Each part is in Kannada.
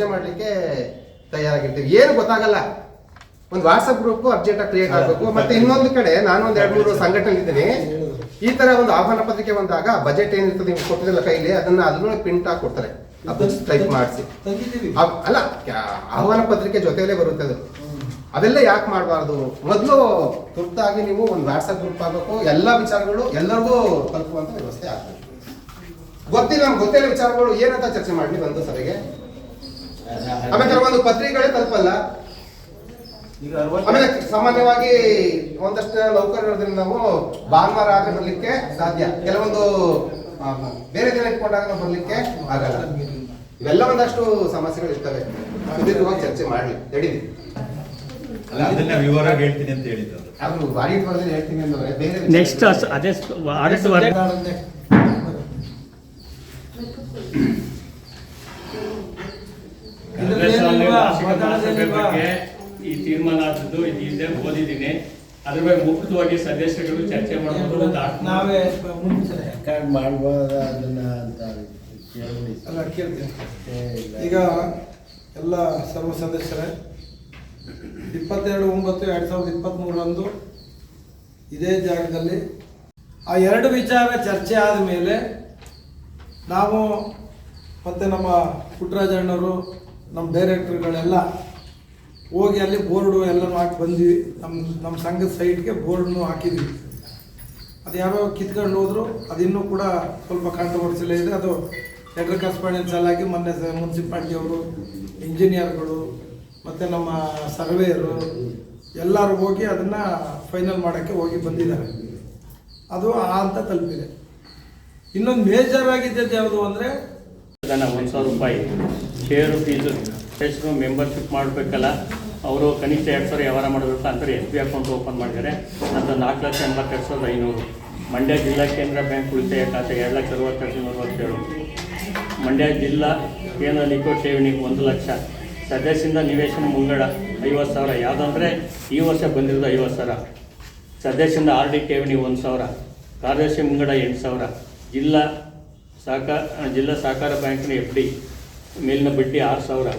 ಚರ್ಚೆ ಮಾಡ್ಲಿಕ್ಕೆ ತಯಾರಾಗಿರ್ತೀವಿ. ಏನು ಗೊತ್ತಾಗಲ್ಲ. ಒಂದು ವಾಟ್ಸಪ್ ಗ್ರೂಪ್ ಅರ್ಜೆಂಟ್ ಕ್ರಿಯೇಟ್ ಆಗಬೇಕು. ಮತ್ತೆ ಇನ್ನೊಂದು ಕಡೆ ನಾನು ಒಂದ್ ಎರಡು ಮೂರು ಸಂಘಟನೆ ಇದ್ದೀನಿ ಈ ತರ ಒಂದು ಆಹ್ವಾನ ಪತ್ರಿಕೆ ಬಂದಾಗ ಬಜೆಟ್ ಏನಿರ್ತದೆ ನೀವು ಕೊಟ್ಟಿರಲ್ಲ ಕೈಲಿ ಅದನ್ನ ಅದನ್ನ ಪ್ರಿಂಟ್ ಆಗಿ ಕೊಡ್ತಾರೆ. ಟೈಪ್ ಮಾಡಿಸಿ. ಅಲ್ಲ ಆಹ್ವಾನ ಪತ್ರಿಕೆ ಜೊತೆಯಲ್ಲೇ ಬರುತ್ತೆ ಅದು. ಅದೆಲ್ಲ ಯಾಕೆ ಮಾಡಬಾರ್ದು? ಮೊದಲು ತುರ್ತಾಗಿ ನೀವು ಒಂದು ವಾಟ್ಸಪ್ ಗ್ರೂಪ್ ಆಗಬೇಕು. ಎಲ್ಲ ವಿಚಾರಗಳು ಎಲ್ಲರಿಗೂ ತಲುಪುವಂತ ವ್ಯವಸ್ಥೆ ಆಗ್ತದೆ ಗೊತ್ತಿಲ್ಲ ನಮ್ಗೆ ಗೊತ್ತಿಲ್ಲ ವಿಚಾರಗಳು. ಏನಂತ ಚರ್ಚೆ ಮಾಡಲಿ ಬಂದು ಸಭೆಗೆ? ಆಮೇಲೆ ಕೆಲವೊಂದು ಪತ್ರಿಕೆಗಳೇ ತಲುಪಲ್ಲ. ಆಮೇಲೆ ಸಾಮಾನ್ಯವಾಗಿ ಒಂದಷ್ಟು ಲೌಕರ್ ಇರೋದ್ರಿಂದ ನಾವು ಭಾನುವಾರ ಆದ್ರೆ ಬರ್ಲಿಕ್ಕೆ ಸಾಧ್ಯ. ಕೆಲವೊಂದು ಬೇರೆ ದಿನ ಇಟ್ಕೊಂಡಾಗ ನಾವು ಬರ್ಲಿಕ್ಕೆ ಆಗಲ್ಲ. ಇವೆಲ್ಲ ಒಂದಷ್ಟು ಸಮಸ್ಯೆಗಳು ಇರ್ತವೆ. ಸುದೀರ್ಘವಾಗಿ ಚರ್ಚೆ ಮಾಡ್ಲಿ. ನಡೀಲಿ ಅಲ್ಲ ಅದನ್ನ ಹೇಳ್ತೀನಿ ಅಂತ ಹೇಳಿದ್ರು ಅದು. ಬಾಡಿ ಹೇಳ್ತೀನಿ ಅಂದ್ರೆ ಬೇರೆ ನೆಕ್ಸ್ಟ್ ಅದೇ ಆಡಿಟ್ ಬಗ್ಗೆ ಈ ತೀರ್ಮಾನ ಆದದ್ದು ಇದು ಹಿಂದೆ ಓದಿದ್ದೀನಿ. ಅದ್ರ ಬಗ್ಗೆ ಮುಕ್ತವಾಗಿ ಸದಸ್ಯರು ಚರ್ಚೆ ಮಾಡಬಹುದು ನಾವೇ ಮುಂಚೆ ರೆಕಾರ್ಡ್ ಮಾಡ್ಬೋದ? ಅದನ್ನ ಅಂತ ಕೇಳಿ ಅಲ್ಲ ಕೇಳ್ತೀನಿ. ಈಗ ಎಲ್ಲ ಸರ್ವ ಸದಸ್ಯರೇ ಇಪ್ಪತ್ತೆರಡು ಒಂಬತ್ತು ಎರಡು ಸಾವಿರದ ಇಪ್ಪತ್ತ್ಮೂರರಂದು ಇದೇ ಜಾಗದಲ್ಲಿ ಆ ಎರಡು ವಿಚಾರ ಚರ್ಚೆ ಆದ ಮೇಲೆ ನಾವು ಮತ್ತು ನಮ್ಮ ಪುಟ್ಟರಾಜಣ್ಣವರು ನಮ್ಮ ಡೈರೆಕ್ಟರ್ಗಳೆಲ್ಲ ಹೋಗಿ ಅಲ್ಲಿ ಬೋರ್ಡು ಎಲ್ಲನೂ ಹಾಕಿ ಬಂದ್ವಿ. ನಮ್ಮ ನಮ್ಮ ಸಂಘದ ಸೈಟ್ಗೆ ಬೋರ್ಡ್ನು ಹಾಕಿದ್ವಿ. ಅದು ಯಾರೋ ಕಿತ್ಕೊಂಡು ಹೋದ್ರು, ಅದಿನ್ನೂ ಕೂಡ ಸ್ವಲ್ಪ ಕಾಂಟ್ರವರ್ಸಿಲ್ ಇದೆ. ಅದು ಲೆಟರ್ ಕರೆಸ್ಪಾಂಡೆನ್ಸ್ ಎಲ್ಲ ಆಗಿ ಮೊನ್ನೆ ಮುನ್ಸಿಪಾಲ್ಟಿ ಅವರು ಇಂಜಿನಿಯರ್ಗಳು ಮತ್ತು ನಮ್ಮ ಸರ್ವೇಯರು ಎಲ್ಲರೂ ಹೋಗಿ ಅದನ್ನು ಫೈನಲ್ ಮಾಡೋಕ್ಕೆ ಹೋಗಿ ಬಂದಿದ್ದಾರೆ. ಅದು ಆ ಅಂತ ತಲುಪಿದೆ. ಇನ್ನೊಂದು ಮೇಜರ್ ಆಗಿದ್ದದ್ದು ಯಾವುದು ಅಂದರೆ ಒಂದು ಸಾವಿರ ರೂಪಾಯಿ. ಶೇರು ಫೀಸು ಹೆಸರು ಮೆಂಬರ್ಶಿಪ್ ಮಾಡಬೇಕಲ್ಲ, ಅವರು ಕನಿಷ್ಠ ಎರಡು ಸಾವಿರ ವ್ಯವಹಾರ ಮಾಡಬೇಕು ಅಂತಾರೆ, ಎಸ್ ಬಿ ಅಕೌಂಟ್ ಓಪನ್ ಮಾಡಿದ್ದಾರೆ. ಅಂತ ನಾಲ್ಕು ಲಕ್ಷ ಎಂಬತ್ತೆರಡು ಸಾವಿರದ ಐನೂರು. ಮಂಡ್ಯ ಜಿಲ್ಲಾ ಕೇಂದ್ರ ಬ್ಯಾಂಕ್ ಉಳಿತಾಯ ಖಾತೆ ಎರಡು ಲಕ್ಷ ಅರವತ್ತೆರಡು ನೂರವತ್ತೇಳು ಮಂಡ್ಯ ಜಿಲ್ಲಾ ಕೇಂದ್ರ ನಿಕೋ ಠೇವಣಿ ಒಂದು ಲಕ್ಷ. ಸದಸ್ಯರಿಂದ ನಿವೇಶನ ಮುಂಗಡ ಐವತ್ತು ಸಾವಿರ. ಯಾವುದಂದ್ರೆ ಈ ವರ್ಷ ಬಂದಿರೋದು ಐವತ್ತು ಸಾವಿರ. ಸದಸ್ಯಿಂದ ಆರ್ ಡಿ ಠೇವಣಿ ಒಂದು ಸಾವಿರ. ಕಾರ್ಯದರ್ಶಿ ಮುಂಗಡ ಎಂಟು ಸಾವಿರ. ಜಿಲ್ಲಾ ಸಹಕಾರ ಜಿಲ್ಲಾ ಸಹಕಾರ ಬ್ಯಾಂಕಿನ ಎಫ್ ಡಿ ಮೇಲಿನ ಬಡ್ಡಿ ಆರು ಸಾವಿರ.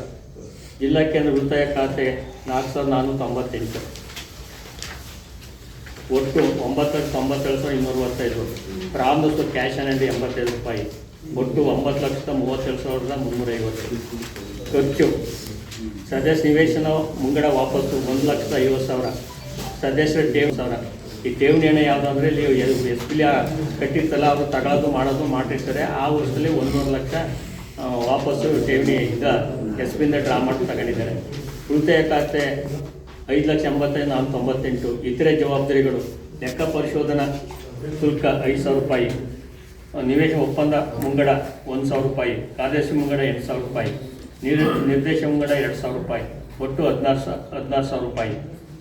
ಜಿಲ್ಲಾ ಕೇಂದ್ರ ಉಳಿತಾಯ ಖಾತೆ ನಾಲ್ಕು ಸಾವಿರದ ನಾನ್ನೂರ ತೊಂಬತ್ತೆಂಟು. ಒಟ್ಟು ಒಂಬತ್ತು ತೊಂಬತ್ತೇಳು ಸಾವಿರದ ಇನ್ನೂರ ಮೂವತ್ತೈದು ಪ್ರಾರಂಭಸ್ತು ಕ್ಯಾಶ್ ಹ್ಯಾಂಡ್ ಎಂಬತ್ತೈದು ರೂಪಾಯಿ. ಒಟ್ಟು ಒಂಬತ್ತು ಲಕ್ಷದ ಮೂವತ್ತೇಳು ಸಾವಿರದ ಮುನ್ನೂರೈವತ್ತು. ಖರ್ಚು. ಸದಸ್ಯ ನಿವೇಶನ ಮುಂಗಡ ವಾಪಸ್ಸು ಒಂದು ಲಕ್ಷದ ಐವತ್ತು ಸಾವಿರ. ಸದಸ್ಯರ ಠೇವಣಿ ಸಾವಿರ. ಈ ಠೇವಣಿ ಹಣ ಯಾವುದಂದ್ರೆ ಇಲ್ಲಿ ಎಸ್ ಪಿ ಕಟ್ಟಿರ್ತಲ್ಲ, ಅವರು ತಗೊಳ್ಳೋದು ಮಾಡೋದು ಮಾಡಿರ್ತಾರೆ. ಆ ವರ್ಷದಲ್ಲಿ ಒಂದೂವರೆ ಲಕ್ಷ ವಾಪಸ್ಸು ಠೇವಣಿ ಈಗ ಎಸ್ ಬಿಂದ ಡ್ರಾ ಮಾಡಿ ತಗೊಂಡಿದ್ದಾರೆ. ಉಳಿತಾಯ ಖಾತೆ ಐದು ಲಕ್ಷ ಎಂಬತ್ತೈದು ನಾಲ್ಕು ತೊಂಬತ್ತೆಂಟು. ಇತರೆ ಜವಾಬ್ದಾರಿಗಳು, ಲೆಕ್ಕ ಪರಿಶೋಧನಾ ಶುಲ್ಕ ಐದು ಸಾವಿರ ರೂಪಾಯಿ, ನಿವೇಶ ಒಪ್ಪಂದ ಮುಂಗಡ ಒಂದು ಸಾವಿರ ರೂಪಾಯಿ, ಕಾರ್ಯದರ್ಶಿ ಮುಂಗಡ ಎಂಟು ಸಾವಿರ ರೂಪಾಯಿ ನಿರ್ ನಿರ್ದೇಶ ಮುಂಗಡ ಎರಡು ಸಾವಿರ ರೂಪಾಯಿ, ಒಟ್ಟು ಹದಿನಾರು ಸಾ, ಹದಿನಾರು ಸಾವಿರ ರೂಪಾಯಿ.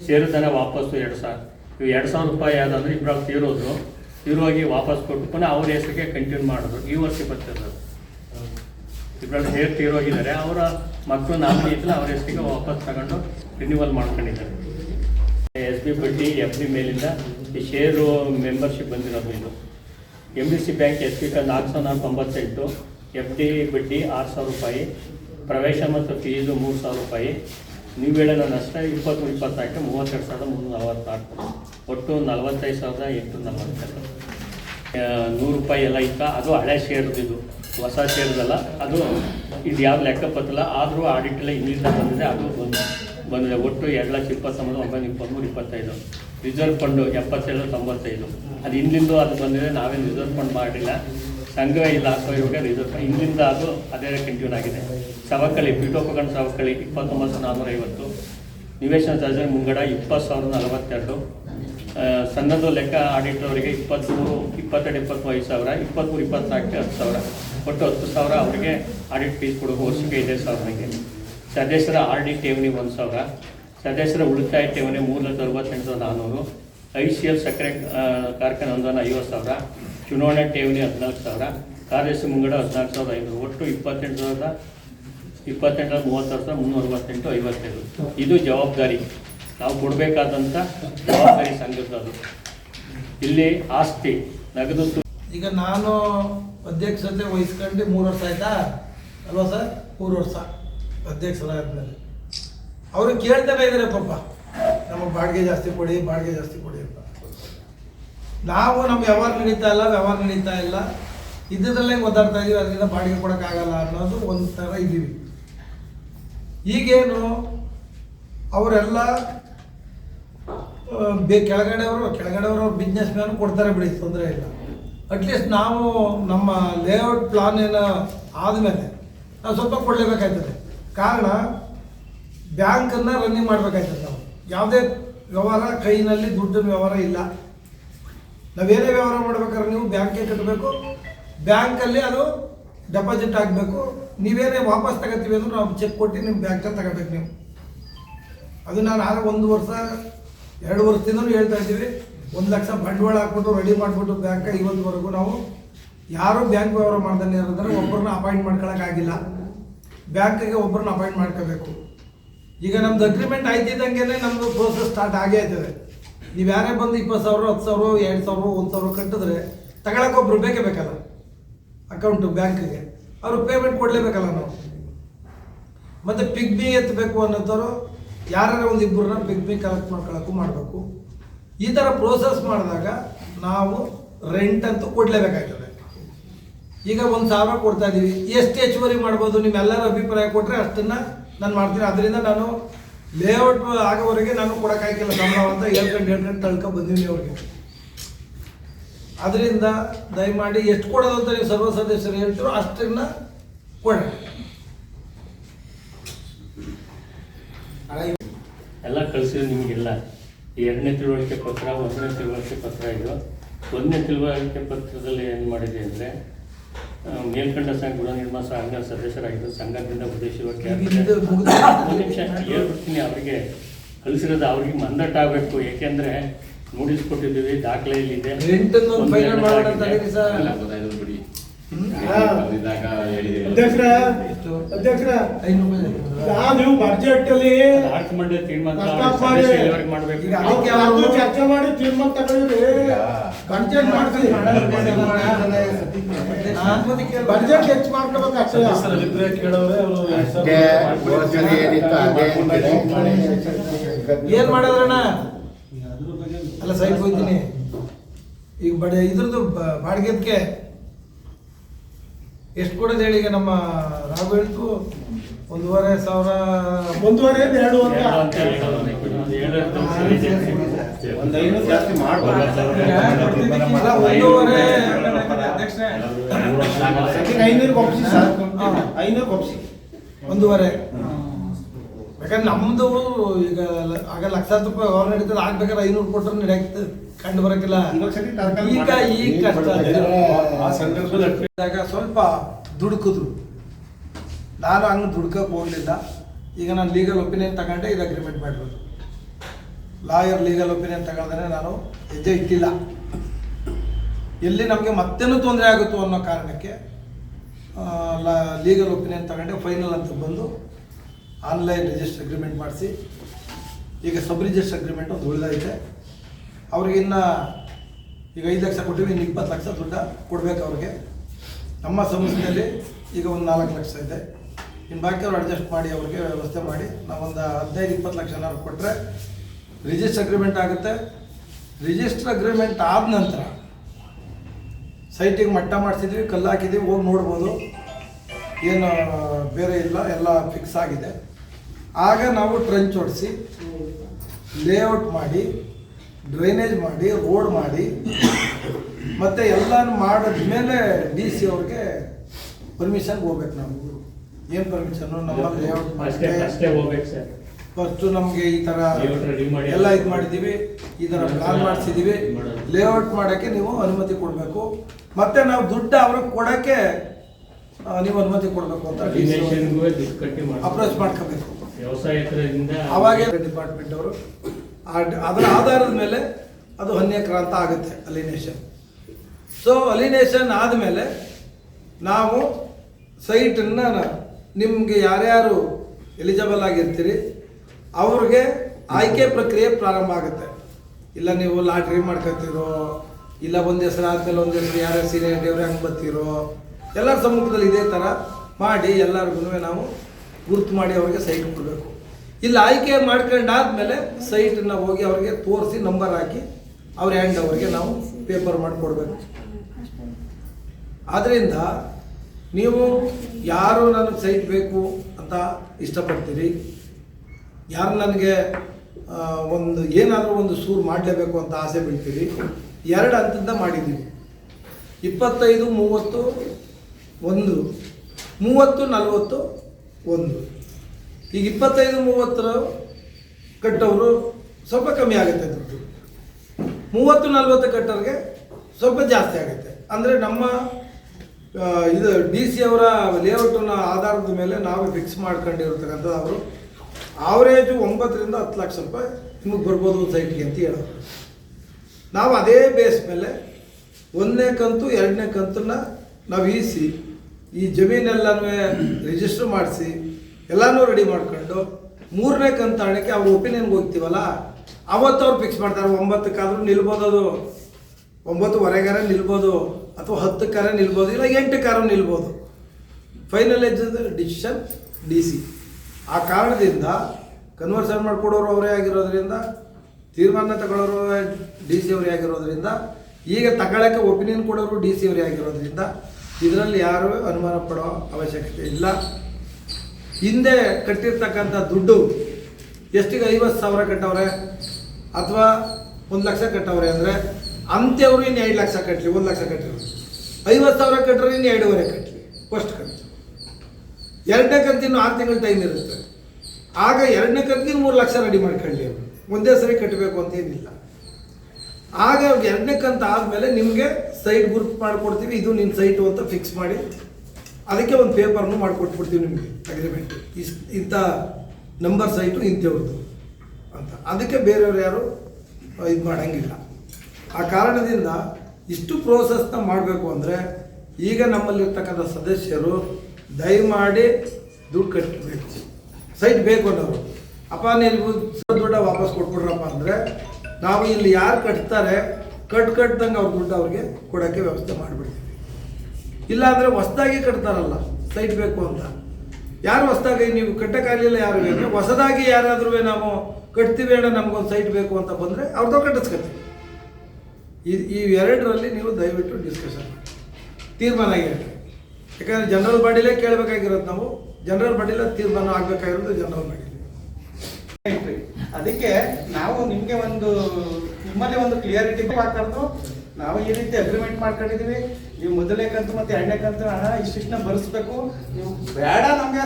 ಸೇರಿದನ ವಾಪಸ್ಸು ಎರಡು ಸಾವಿರ ಇವು ಎರಡು ಸಾವಿರ ರೂಪಾಯಿ ಯಾವುದಂದ್ರೆ ಇಬ್ಬರು ತೀರೋದ್ರು. ತೀರೋಗಿ ವಾಪಸ್ ಕೊಟ್ಟು ಪುನಃ ಅವ್ರ ಹೆಸರಿಗೆ ಕಂಟಿನ್ಯೂ ಮಾಡಿದ್ರು. ಈ ವರ್ಷ ಬರ್ತಿರೋದು. ಇಬ್ಬರಲ್ಲಿ ಹೇರ್ ತೀರೋಗಿದ್ದಾರೆ ಅವರ ಮಕ್ಕಳು ನಾಲ್ಕು ಇದ್ದರೆ ಅವ್ರ ಹೆಸರಿಗೆ ವಾಪಸ್ ತಗೊಂಡು ರಿನ್ಯೂವಲ್ ಮಾಡ್ಕೊಂಡಿದ್ದಾರೆ. ಎಸ್ ಬಿ ಬಡ್ಡಿ ಎಫ್ ಡಿ ಮೇಲಿಂದ ಈ ಶೇರು ಮೆಂಬರ್ಶಿಪ್ ಬಂದಿರೋದು ಇದು. M D C bank S P ನಾಲ್ಕು ಸಾವಿರದ ನಾಲ್ಕು ತೊಂಬತ್ತೆಂಟು ಎಫ್ ಡಿ ಬಡ್ಡಿ ಆರು ಸಾವಿರ ರೂಪಾಯಿ, ಪ್ರವೇಶ ಮತ್ತು ಫೀಸು ಮೂರು ಸಾವಿರ ರೂಪಾಯಿ. ನೀವು ಹೇಳೋ ನಷ್ಟ ಇಪ್ಪತ್ತು ಇಪ್ಪತ್ತಾಕೆ ಮೂವತ್ತೆರಡು ಸಾವಿರದ ಮುನ್ನೂರ ನಲವತ್ತಾರು ಒಟ್ಟು ನಲವತ್ತೈದು ಸಾವಿರದ ಎಂಟು ನಲವತ್ತೆರಡು. ನೂರು ರೂಪಾಯಿ ಎಲ್ಲ ಇತ್ತ? ಅದು ಹಳೆ ಶೇರ್ದಿದ್ದು ಹೊಸ ಸೇರಿದಲ್ಲ, ಅದು ಇದು ಯಾವ ಲೆಕ್ಕ ಪತ್ತಲ್ಲ ಆದರೂ ಆಡಿಟೆಲ್ಲ ಇನ್ನಿಂದ ಬಂದಿದೆ, ಅದು ಬಂದು, ಬಂದಿದೆ. ಒಟ್ಟು ಎರಡು ಲಕ್ಷ ಇಪ್ಪತ್ತೊಂಬತ್ತು, ಒಂಬೈನೂರ ಇಪ್ಪತ್ತ್ಮೂರು ಇಪ್ಪತ್ತೈದು. ರಿಸರ್ವ್ ಫಂಡು ಎಪ್ಪತ್ತೇಳು ತೊಂಬತ್ತೈದು. ಅದು ಹಿಂದಿಂದು ಅದು ಬಂದಿದೆ, ನಾವೇನು ರಿಸರ್ವ್ ಫಂಡ್ ಮಾಡಿಲ್ಲ. ಸಂಘವೇ ಇಲ್ಲ ಅಥವಾ ಇವಾಗ ರಿಸರ್ವ್ ಫಂಡ್ ಹಿಂದಿಂದ ಅದು ಅದೇ ಕಂಟಿನ್ಯೂ ಆಗಿದೆ. ಸವಕಳಿ ಪೀಠೋಪಕರಣ ಸವಕಳಿ, ಇಪ್ಪತ್ತೊಂಬತ್ತು ನಾನ್ನೂರ ಐವತ್ತು ನಿವೇಶನ ಚಾರ್ಜರ್ ಮುಂಗಡ, ಇಪ್ಪತ್ತು ಸಾವಿರದ ನಲವತ್ತೆರಡು. ಸಣ್ಣದು ಲೆಕ್ಕ ಆಡಿಟ್ ಅವರಿಗೆ ಇಪ್ಪತ್ತ್ಮೂರು ಇಪ್ಪತ್ತೆರಡು ಇಪ್ಪತ್ತೈದು ಸಾವಿರ. ಇಪ್ಪತ್ತ್ಮೂರು ಇಪ್ಪತ್ತ್ನಾಲ್ಕು ಹತ್ತು ಸಾವಿರ. ಒಟ್ಟು ಹತ್ತು ಸಾವಿರ ಅವರಿಗೆ ಆಡಿಟ್ ಫೀಸ್ ಕೊಡೋದು ವರ್ಷಕ್ಕೆ ಐದೈದು ಹಾಗೆ ಸದಸ್ಯರ ಆರ್ ಡಿ ಠೇವಣಿ ಒಂದು ಸಾವಿರ. ಸದಸ್ಯರ ಉಳಿತಾಯ ಠೇವಣಿ ಮೂರು ಲಕ್ಷದ ಅರವತ್ತೆಂಟು ಸಾವಿರದ ನಾನ್ನೂರು ಐ ಸಿ ಎಲ್ ಸಕ್ಕರೆ ಕಾರ್ಖಾನೆ ಅನುದಾನ ಐವತ್ತು ಸಾವಿರ. ಚುನಾವಣೆ ಠೇವಣಿ ಹದಿನಾಲ್ಕು ಸಾವಿರ. ಕಾರ್ಯದರ್ಶಿ ಮುಂಗಡ ಹದಿನಾಲ್ಕು ಸಾವಿರದ ಐನೂರು. ಒಟ್ಟು ಇಪ್ಪತ್ತೆಂಟು ಸಾವಿರದ ಇಪ್ಪತ್ತೆಂಟರ ಮೂವತ್ತಾರು ಸಾವಿರದ ಮುನ್ನೂರ ಅರವತ್ತೆಂಟು ಐವತ್ತೈದು ಇದು ಜವಾಬ್ದಾರಿ. ನಾವು ಕೊಡಬೇಕಾದಂಥ ಜವಾಬ್ದಾರಿ ಸಂಘದ್ದು ಇಲ್ಲಿ ಆಸ್ತಿ, ನಗದು ಈಗ ನಾನು ಅಧ್ಯಕ್ಷತೆ ವಹಿಸ್ಕೊಂಡು ಮೂರು ವರ್ಷ ಆಯ್ತಾ? ಅಲ್ವಾ ಸರ್? ಮೂರು ವರ್ಷ ಅಧ್ಯಕ್ಷರಾದ್ಮೇಲೆ ಅವರು ಕೇಳ್ತಾನೆ ಇದ್ದಾರೆ ಪಾಪ. ನಮಗೆ ಬಾಡಿಗೆ ಜಾಸ್ತಿ ಕೊಡಿ, ಬಾಡಿಗೆ ಜಾಸ್ತಿ ಕೊಡಿ ಅಂತ. ನಾವು ನಮ್ಮ ವ್ಯವಹಾರ ನಡೀತಾ ಇಲ್ಲ ವ್ಯವಹಾರ ನಡೀತಾ ಇಲ್ಲ ಇದ್ದದಲ್ಲೇ ಒದ್ದಾಡ್ತಾ ಇದೀವಿ, ಅದರಿಂದ ಬಾಡಿಗೆ ಕೊಡೋಕ್ಕಾಗಲ್ಲ ಅನ್ನೋದು ಒಂದು ಥರ ಇದ್ದೀವಿ. ಈಗೇನು ಅವರೆಲ್ಲ ಬೇ, ಕೆಳಗಡೆಯವರು ಕೆಳಗಡೆಯವರು ಬಿಸ್ನೆಸ್ ಮ್ಯಾನ್ ಕೊಡ್ತಾರೆ ಬಿಡಿ, ತೊಂದರೆ ಇಲ್ಲ. ಅಟ್ಲೀಸ್ಟ್ ನಾವು ನಮ್ಮ ಲೇಔಟ್ ಪ್ಲಾನ್ ಏನೋ ಆದಮೇಲೆ ನಾವು ಸ್ವಲ್ಪ ಕೊಡಲೇಬೇಕಾಯ್ತದೆ. ಕಾರಣ ಬ್ಯಾಂಕನ್ನು ರನ್ನಿಂಗ್ ಮಾಡಬೇಕಾಯ್ತದೆ ನಾವು. ಯಾವುದೇ ವ್ಯವಹಾರ, ಕೈನಲ್ಲಿ ದುಡ್ಡಿನ ವ್ಯವಹಾರ ಇಲ್ಲ. ನಾವೇನೇ ವ್ಯವಹಾರ ಮಾಡ್ಬೇಕಾದ್ರೆ ನೀವು ಬ್ಯಾಂಕಿಗೆ ಕಟ್ಟಬೇಕು ಬ್ಯಾಂಕಲ್ಲಿ ಅದು ಡೆಪಾಸಿಟ್ ಆಗಬೇಕು ನೀವೇನೇ ವಾಪಸ್ ತಗೋತೀವಿ ಅಂದ್ರೆ ನಾವು ಚೆಕ್ ಕೊಟ್ಟು ನಿಮ್ಮ ಬ್ಯಾಂಕಲ್ಲಿ ತಗೋಬೇಕು ನೀವು. ಅದು ನಾನು ಆಗ ಒಂದು ವರ್ಷ, ಎರಡು ವರ್ಷದಿಂದಲೂ ಹೇಳ್ತಾ ಇದ್ದೀವಿ. ಒಂದು ಲಕ್ಷ ಬಂಡವಾಳ ಹಾಕ್ಬಿಟ್ಟು ರೆಡಿ ಮಾಡಿಬಿಟ್ಟು ಬ್ಯಾಂಕ್ ಇವತ್ತುವರೆಗೂ ನಾವು ಯಾರು ಬ್ಯಾಂಕ್ ವ್ಯವಹಾರ ಮಾಡ್ದೇ ಇರೋದ್ರೆ ಒಬ್ಬರನ್ನ ಅಪಾಯಿಂಟ್ ಮಾಡ್ಕೊಳಕ್ಕಾಗಿಲ್ಲ ಬ್ಯಾಂಕಿಗೆ ಒಬ್ಬರನ್ನ ಅಪಾಯಿಂಟ್ ಮಾಡ್ಕೋಬೇಕು. ಈಗ ನಮ್ದು ಅಗ್ರಿಮೆಂಟ್ ಆಯ್ತಿದ್ದಂಗೆ ನಮ್ಮದು ಪ್ರೋಸೆಸ್ ಸ್ಟಾರ್ಟ್ ಆಗೇ ಆಯ್ತದೆ. ನೀವು ಯಾರೇ ಬಂದು ಇಪ್ಪತ್ತು ಸಾವಿರ, ಹತ್ತು ಸಾವಿರ, ಎರಡು ಸಾವಿರ, ಒಂದು ಸಾವಿರ ಕಟ್ಟಿದ್ರೆ ತಗೊಳಕ್ಕೆ ಒಬ್ರು ಬೇಕೇ ಬೇಕಲ್ಲ ಅಕೌಂಟು ಬ್ಯಾಂಕಿಗೆ ಅವರು ಪೇಮೆಂಟ್ ಕೊಡಲೇಬೇಕಲ್ಲ ನಾವು. ಮತ್ತು ಪಿಗ್ಮಿ ಎತ್ತಬೇಕು ಅನ್ನೋದವರು ಯಾರು ಒಂದು ಇಬ್ಬರನ್ನ ಪಿಗ್ಮಿ ಕಲೆಕ್ಟ್ ಮಾಡ್ಕೊಳಕ್ಕೂ ಮಾಡಬೇಕು. ಈ ಥರ ಪ್ರೋಸೆಸ್ ಮಾಡಿದಾಗ ನಾವು ರೆಂಟ್ ಅಂತ ಕೊಡಲೇಬೇಕಾಗ್ತದೆ. ಈಗ ಒಂದು ಸಾವಿರ ಕೊಡ್ತಾ ಇದ್ದೀವಿ ಎಷ್ಟು ಹೆಚ್ಚುವರಿ ಮಾಡ್ಬೋದು? ನಿಮ್ಮೆಲ್ಲರ ಅಭಿಪ್ರಾಯ ಕೊಟ್ಟರೆ ಅಷ್ಟನ್ನು ನಾನು ಮಾಡ್ತೀನಿ. ಅದರಿಂದ ನಾನು ಲೇಔಟ್ ಆಗೋವರೆಗೆ ನಾನು ಕೊಡೋಕ್ಕಾಗಿಲ್ಲ ಸಂಬಳ ಅಂತ ಹೇಳ್ಕೊಂಡು ಹೇಳ್ಕೊಂಡು ತಳ್ಕೊ ಬಂದೀನಿ ಅವ್ರಿಗೆ. ಅದರಿಂದ ದಯಮಾಡಿ ಎಷ್ಟು ಕೊಡೋದು ಅಂತ ನೀವು ಸರ್ವ ಸದಸ್ಯರು ಹೇಳ್ತೀರೋ ಅಷ್ಟನ್ನ ಕೊಡೋಣ ಎಲ್ಲ ಕಳಿಸಿದ್ರು ನಿಮಗೆಲ್ಲ. ಎರಡನೇ ತಿಳುವಳಿಕೆ ಪತ್ರ ಒಂದನೇ ತಿಳುವಳಿಕೆ ಪತ್ರ ಇದು. ಒಂದನೇ ತಿಳುವಳಿಕೆ ಪತ್ರದಲ್ಲಿ ಏನು ಮಾಡಿದೆ ಅಂದರೆ ಮೇಲ್ಕಂಡ ಸಂಘ ಗೃಹ ನಿರ್ಮಾಣ ಸಂಘ ಸದಸ್ಯರಾಗಿದ್ದು ಸಂಘದಿಂದ ಉದ್ದೇಶವಾಗಿ ಒಂದು ನಿಮಿಷ ಹೇಳ್ಬಿಡ್ತೀನಿ ಅವರಿಗೆ ಕಳಿಸಿರೋದು ಅವ್ರಿಗೆ ಮಂದಟ್ ಆಗಬೇಕು. ಏಕೆಂದರೆ ನೋಟಿಸ್ ಕೊಟ್ಟಿದ್ದೀವಿ ದಾಖಲೆ ಇದೆ Rent ಅನ್ನು ಒಂದು final ಮಾಡೋಣ ಅಂತ ಹೇಳಿ ಸರ್. ಅಧ್ಯಕ್ಷರ ಅಧ್ಯಕ್ಷರ ನಾವು ಅಲ್ಲಿ ಚರ್ಚೆ ಮಾಡಿ ತೀರ್ಮಾನ ಮಾಡ್ತೀವಿ. ಹೆಚ್ಚು ಏನ್ ಮಾಡಿದ್ರಣ್ಣ ಅಲ್ಲ ಸೈಡ್ ಹೋಗ್ತೀನಿ. ಈಗ ಬಡ ಇದ್ರದ್ದು ಬಾಡಿಗೆದ್ಕೆ ಎಷ್ಟು ಕೊಡೋದು ಹೇಳಿ ಈಗ ನಮ್ಮ ರಾಘು ಹೇಳ್ತು ಒಂದೂವರೆ ಸಾವಿರ ಒಂದೂವರೆ ಎರಡು ಒಂದೂವರೆ ಐನೂರು ಒಪ್ಸಿ ಸರ್ ಐನೂರು ಒಪ್ಸಿ ಒಂದೂವರೆ ಯಾಕಂದ್ರೆ ನಮ್ಮದು ಈಗ ಆಗ ಲಕ್ಷಾಂತರ ರೂಪಾಯಿ ವ್ಯವಹಾರ ನಡೀತದೆ ಆಗ್ಬೇಕಾದ್ರೆ ಐನೂರು ಕೊಟ್ಟರೆ ನಡೆಯುತ್ತೆ ಕಂಡು ತರಕಾರಿ ಈಗ ಈ ಕಷ್ಟ ಆ ಸಂದರ್ಭದಲ್ಲಿ ಇದ್ದಾಗ ಸ್ವಲ್ಪ ದುಡುಕಿದ್ರು. ನಾನು ಹಂಗೆ ದುಡ್ಕಕ್ಕೆ ಹೋಗಲಿಲ್ಲ. ಈಗ ನಾನು ಲೀಗಲ್ ಒಪಿನಿಯನ್ ತಗೊಂಡೆ ಇದು ಅಗ್ರಿಮೆಂಟ್ ಮಾಡಿರೋದು. ಲಾಯರ್ ಲೀಗಲ್ ಒಪಿನಿಯನ್ ತಗೊಂಡ್ರೆ ನಾನು ಹೆಜ್ಜೆ ಇಟ್ಟಿಲ್ಲ. ಎಲ್ಲಿ ನಮಗೆ ಮತ್ತೇನು ತೊಂದರೆ ಆಗುತ್ತೋ ಅನ್ನೋ ಕಾರಣಕ್ಕೆ ಲೀಗಲ್ ಒಪಿನಿಯನ್ ತಗೊಂಡೆ ಫೈನಲ್ ಅಂತ ಬಂದು ಆನ್ಲೈನ್ ರಿಜಿಸ್ಟರ್ ಅಗ್ರಿಮೆಂಟ್ ಮಾಡಿಸಿ, ಈಗ ಸಬ್ ರಿಜಿಸ್ಟರ್ ಅಗ್ರಿಮೆಂಟ್ ಒಂದು ಉಳಿದೈತೆ. ಅವ್ರಿಗೆ ಇನ್ನು ಈಗ ಐದು ಲಕ್ಷ ಕೊಟ್ಟಿವಿ, ಇನ್ನು ಇಪ್ಪತ್ತು ಲಕ್ಷ ದುಡ್ಡ ಕೊಡಬೇಕು ಅವ್ರಿಗೆ. ನಮ್ಮ ಸಂಸ್ಥೆಯಲ್ಲಿ ಈಗ ಒಂದು ನಾಲ್ಕು ಲಕ್ಷ ಇದೆ. ಇನ್ನು ಬಾಕಿ ಅವ್ರು ಅಡ್ಜಸ್ಟ್ ಮಾಡಿ, ಅವ್ರಿಗೆ ವ್ಯವಸ್ಥೆ ಮಾಡಿ ನಾವೊಂದು ಹದಿನೈದು, ಇಪ್ಪತ್ತು ಲಕ್ಷ ಏನಾದ್ರು ಕೊಟ್ಟರೆ ರಿಜಿಸ್ಟರ್ ಅಗ್ರಿಮೆಂಟ್ ಆಗುತ್ತೆ. ರಿಜಿಸ್ಟರ್ ಅಗ್ರಿಮೆಂಟ್ ಆದ ನಂತರ ಸೈಟಿಗೆ ಮಟ್ಟ ಮಾಡಿಸಿದ್ವಿ, ಕಲ್ಲು ಹಾಕಿದ್ವಿ, ಹೋಗಿ ನೋಡ್ಬೋದು. ಏನು ಬೇರೆ ಇಲ್ಲ, ಎಲ್ಲ ಫಿಕ್ಸ್ ಆಗಿದೆ. ಆಗ ನಾವು ಟ್ರೆಂಚ್ ಹೊಡಿಸಿ ಲೇಔಟ್ ಮಾಡಿ ಡ್ರೈನೇಜ್ ಮಾಡಿ ರೋಡ್ ಮಾಡಿ ಮತ್ತೆ ಎಲ್ಲಾನು ಮಾಡಿದ್ಮೇಲೆ ಡಿ ಸಿ ಅವ್ರಿಗೆ ಪರ್ಮಿಷನ್ ಹೋಗ್ಬೇಕು ನಾವು. ಏನು ಪರ್ಮಿಷನ್ ನಮ್ಮ ಲೇಔಟ್ ಮಾಡಿ ಅಷ್ಟೇ ಹೋಗ್ಬೇಕು ಸರ್. ಫಸ್ಟು ನಮಗೆ ಈ ಥರ ಎಲ್ಲ ಇದು ಮಾಡಿದ್ದೀವಿ ಈ ಥರ ಪ್ಲಾನ್ ಮಾಡಿಸಿದ್ದೀವಿ. ಲೇಔಟ್ ಮಾಡೋಕ್ಕೆ ನೀವು ಅನುಮತಿ ಕೊಡಬೇಕು. ಮತ್ತೆ ನಾವು ದುಡ್ಡು ಅವ್ರಿಗೆ ಕೊಡೋಕ್ಕೆ ನೀವು ಅನುಮತಿ ಕೊಡಬೇಕು ಅಂತ ಅಪ್ರೋಚ್ ಮಾಡ್ಕೋಬೇಕು. ವ್ಯವಸಾಯಕರಿಂದ ಅವಾಗೇ ಡಿಪಾರ್ಟ್ಮೆಂಟ್ ಅವರು ಅದರ ಆಧಾರದ ಮೇಲೆ ಅದು ಹನ್ಯಕ್ರಾಂತ ಆಗುತ್ತೆ, ಅಲಿನೇಷನ್. ಸೊ ಅಲಿನೇಷನ್ ಆದಮೇಲೆ ನಾವು ಸೈಟನ್ನು ನಿಮಗೆ ಯಾರ್ಯಾರು ಎಲಿಜಿಬಲ್ ಆಗಿರ್ತೀರಿ, ಅವ್ರಿಗೆ ಆಯ್ಕೆ ಪ್ರಕ್ರಿಯೆ ಪ್ರಾರಂಭ ಆಗುತ್ತೆ. ಇಲ್ಲ ನೀವು ಲಾಟ್ರಿ ಮಾಡ್ಕೊತೀರೋ, ಇಲ್ಲ ಒಂದು ಹೆಸರು ಆದ್ಮೇಲೆ ಒಂದು ಹೆಸರು ಯಾರ್ಯಾರು ಸೀನಿಯರ್ ದೇವ್ರು ಹೆಂಗೆ ಬರ್ತೀರೋ, ಎಲ್ಲರ ಸಮ್ಮುಖದಲ್ಲಿ ಇದೇ ಥರ ಮಾಡಿ ಎಲ್ಲರಿಗೂ ನಾವು ಗುರುತು ಮಾಡಿ ಅವ್ರಿಗೆ ಸೈಟ್ ಕೊಡಬೇಕು. ಇಲ್ಲಿ ಆಯ್ಕೆ ಮಾಡ್ಕೊಂಡಾದ್ಮೇಲೆ ಸೈಟನ್ನು ಹೋಗಿ ಅವ್ರಿಗೆ ತೋರಿಸಿ ನಂಬರ್ ಹಾಕಿ ಅವ್ರ ಹ್ಯಾಂಡ್ ಅವ್ರಿಗೆ ನಾವು ಪೇಪರ್ ಮಾಡಿಕೊಡ್ಬೇಕು. ಆದ್ದರಿಂದ ನೀವು ಯಾರು ನನಗೆ ಸೈಟ್ ಬೇಕು ಅಂತ ಇಷ್ಟಪಡ್ತೀರಿ? ಯಾರು ನನಗೆ ಒಂದು ಏನಾದರೂ ಒಂದು ಸೂರು ಮಾಡಲೇಬೇಕು ಅಂತ ಆಸೆ ಬೀಳ್ತೀರಿ? ಎರಡು ಹಂತದಿಂದ ಮಾಡಿದ್ದೀವಿ ಇಪ್ಪತ್ತೈದು, ಮೂವತ್ತು, ಒಂದು, ಮೂವತ್ತು, ನಲವತ್ತು ಒಂದು. ಈಗ ಇಪ್ಪತ್ತೈದು, ಮೂವತ್ತರ ಕಟ್ಟವರು ಸ್ವಲ್ಪ ಕಮ್ಮಿ ಆಗುತ್ತೆ ದುಡ್ಡು. ಮೂವತ್ತು, ನಲ್ವತ್ತು ಕಟ್ಟೋರಿಗೆ ಸ್ವಲ್ಪ ಜಾಸ್ತಿ ಆಗುತ್ತೆ. ಅಂದರೆ ನಮ್ಮ ಇದು ಡಿ ಸಿ ಅವರ ಲೇಔಟ್ನ ಆಧಾರದ ಮೇಲೆ ನಾವು ಫಿಕ್ಸ್ ಮಾಡ್ಕೊಂಡಿರ್ತಕ್ಕಂಥದ್ದು ಅವರು ಆವ್ರೇಜು ಒಂಬತ್ತರಿಂದ ಹತ್ತು ಲಕ್ಷ ರೂಪಾಯಿ ನಿಮಗೆ ಬರ್ಬೋದು ಸೈಟ್ಗೆ ಅಂತ ಹೇಳೋದು. ನಾವು ಅದೇ ಬೇಸ್ ಮೇಲೆ ಒಂದನೇ ಕಂತು ಎರಡನೇ ಕಂತನ್ನ ನಾವು ಈಸಿ ಈ ಜಮೀನೆಲ್ಲನೂ ರಿಜಿಸ್ಟರ್ ಮಾಡಿಸಿ, ಎಲ್ಲನೂ ರೆಡಿ ಮಾಡ್ಕೊಂಡು ಮೂರನೇ ಕಂತಾಣಕ್ಕೆ ಅವ್ರ ಒಪಿನಿಯನ್ಗೆ ಹೋಗ್ತೀವಲ್ಲ, ಅವತ್ತು ಅವ್ರು ಫಿಕ್ಸ್ ಮಾಡ್ತಾರೆ, ಒಂಬತ್ತಕ್ಕಾದ್ರೂ ನಿಲ್ಬೋದು ಅದು. ಒಂಬತ್ತುವರೆಗಾರ ನಿಲ್ಬೋದು, ಅಥವಾ ಹತ್ತಕ್ಕಾರ ನಿಲ್ಬೋದು, ಇಲ್ಲ ಎಂಟಕ್ಕಾರ ನಿಲ್ಬೋದು. ಫೈನಲ್ ಡಿಸಿಷನ್ ಡಿ ಸಿ ಆ ಕಾರಣದಿಂದ ಕನ್ವರ್ಷನ್ ಮಾಡಿಕೊಡೋರು ಅವರೇ ಆಗಿರೋದ್ರಿಂದ, ತೀರ್ಮಾನ ತಗೊಳ್ಳೋರು ಡಿ ಸಿ ಅವರೇ ಆಗಿರೋದ್ರಿಂದ, ಈಗ ತಗೊಳ್ಳೋಕ್ಕೆ ಒಪಿನಿಯನ್ ಕೊಡೋರು ಡಿ ಸಿ ಅವರೇ ಆಗಿರೋದ್ರಿಂದ ಇದರಲ್ಲಿ ಯಾರು ಅನುಮಾನ ಪಡೋ ಅವಶ್ಯಕತೆ ಇಲ್ಲ. ಹಿಂದೆ ಕಟ್ಟಿರ್ತಕ್ಕಂಥ ದುಡ್ಡು ಎಷ್ಟಿಗೆ ಐವತ್ತು ಸಾವಿರ ಕಟ್ಟವ್ರೆ ಅಥವಾ ಒಂದು ಲಕ್ಷ ಕಟ್ಟವ್ರೆ ಅಂದರೆ ಅಂತ್ಯವರು ಇನ್ನು ಎರಡು ಲಕ್ಷ ಕಟ್ಟಲಿ ಒಂದು ಲಕ್ಷ ಕಟ್ಟಿರೋದು ಐವತ್ತು ಸಾವಿರ ಕಟ್ಟರೆ ಇನ್ನು ಎರಡೂವರೆ ಕಟ್ಟಲಿ ಫಸ್ಟ್ ಕಟ್ಟಿ ಎರಡನೇ ಕಂತಿನ ಆರು ತಿಂಗಳು ಟೈಮ್ ಇರುತ್ತೆ. ಆಗ ಎರಡನೇ ಕಂತಿನ ಮೂರು ಲಕ್ಷ ರೆಡಿ ಮಾಡ್ಕೊಳ್ಳಿ ಅವರು. ಒಂದೇ ಸರಿ ಕಟ್ಟಬೇಕು ಅಂತ ಏನಿಲ್ಲ. ಆಗ ಎರಡನೇ ಕಂತು ಆದಮೇಲೆ ನಿಮಗೆ ಸೈಟ್ ಗುರುತು ಮಾಡಿಕೊಡ್ತೀವಿ, ಇದು ನಿನ್ನ ಸೈಟು ಅಂತ ಫಿಕ್ಸ್ ಮಾಡಿ, ಅದಕ್ಕೆ ಒಂದು ಪೇಪರ್ನು ಮಾಡಿಕೊಟ್ಬಿಡ್ತೀವಿ ನಿಮಗೆ ಅಗ್ರಿಮೆಂಟ್ ಇಷ್ಟು ಇಂಥ ನಂಬರ್ ಸೈಟು ಇಂಥವ್ರದ್ದು ಅಂತ. ಅದಕ್ಕೆ ಬೇರೆಯವ್ರು ಯಾರು ಇದು ಮಾಡೋಂಗಿಲ್ಲ. ಆ ಕಾರಣದಿಂದ ಇಷ್ಟು ಪ್ರೋಸೆಸ್ನ ಮಾಡಬೇಕು ಅಂದರೆ ಈಗ ನಮ್ಮಲ್ಲಿರ್ತಕ್ಕಂಥ ಸದಸ್ಯರು ದಯಮಾಡಿ ದುಡ್ಡು ಕಟ್ಟಬೇಕು ಸೈಟ್ ಬೇಕು ಅನ್ನೋರು. ಅಪ್ಪ ನೀವು ದುಡ್ಡ ವಾಪಸ್ ಕೊಟ್ಬಿಡ್ರಪ್ಪ ಅಂದರೆ, ನಾವು ಇಲ್ಲಿ ಯಾರು ಕಟ್ತಾರೆ ಕಟ್ ಕಟ್ದಂಗೆ ಅವ್ರ ದುಡ್ಡು ಅವ್ರಿಗೆ ಕೊಡೋಕ್ಕೆ ವ್ಯವಸ್ಥೆ ಮಾಡಿಬಿಡ್ತೀವಿ. ಇಲ್ಲಾಂದರೆ ಹೊಸದಾಗಿ ಕಟ್ತಾರಲ್ಲ ಸೈಟ್ ಬೇಕು ಅಂತ. ಯಾರು ಹೊಸದಾಗಿ, ನೀವು ಕಟ್ಟಕ್ಕಾಗಲಿಲ್ಲ ಯಾರು? ಅಂದರೆ ಹೊಸದಾಗಿ ಯಾರಾದರೂ ನಾವು ಕಟ್ತೀವಿ ಅಣ್ಣ, ನಮಗೊಂದು ಸೈಟ್ ಬೇಕು ಅಂತ ಬಂದರೆ ಅವ್ರದ್ದು ಕಟ್ಟಿಸ್ಕೊತೀವಿ. ಈ ಈ ಎರಡರಲ್ಲಿ ನೀವು ದಯವಿಟ್ಟು ಡಿಸ್ಕಷನ್ ಮಾಡಿ. ತೀರ್ಮಾನ ಆಗಿರುತ್ತೆ. ಯಾಕಂದರೆ ಜನರಲ್ ಬಾಡಿಲೇ ಕೇಳಬೇಕಾಗಿರೋದು ನಾವು. ಜನರಲ್ ಬಾಡಿಲೇ ತೀರ್ಮಾನ ಆಗಬೇಕಾಗಿರೋದು ಜನರಲ್ ಬಾಡಿಲಿ. ಅದಕ್ಕೆ ನಾವು ನಿಮಗೆ ಒಂದು ನಿಮ್ಮಲ್ಲಿ ಒಂದು ಕ್ಲಿಯರಿಟಿ ಹಾಕೊಂಡು ನಾವು ಈ ರೀತಿ ಅಗ್ರಿಮೆಂಟ್ ಮಾಡ್ಕೊಂಡಿದೀವಿ. ನೀವು ಮೊದಲನೇ ಕಂತು ಮತ್ತೆ ಎರಡನೇ ಕಂತು ಹಣ ಇಷ್ಟಿಷ್ಟನ್ನ ಭರಿಸ್ಬೇಕು. ನೀವು ಬೇಡ ನಮಗೆ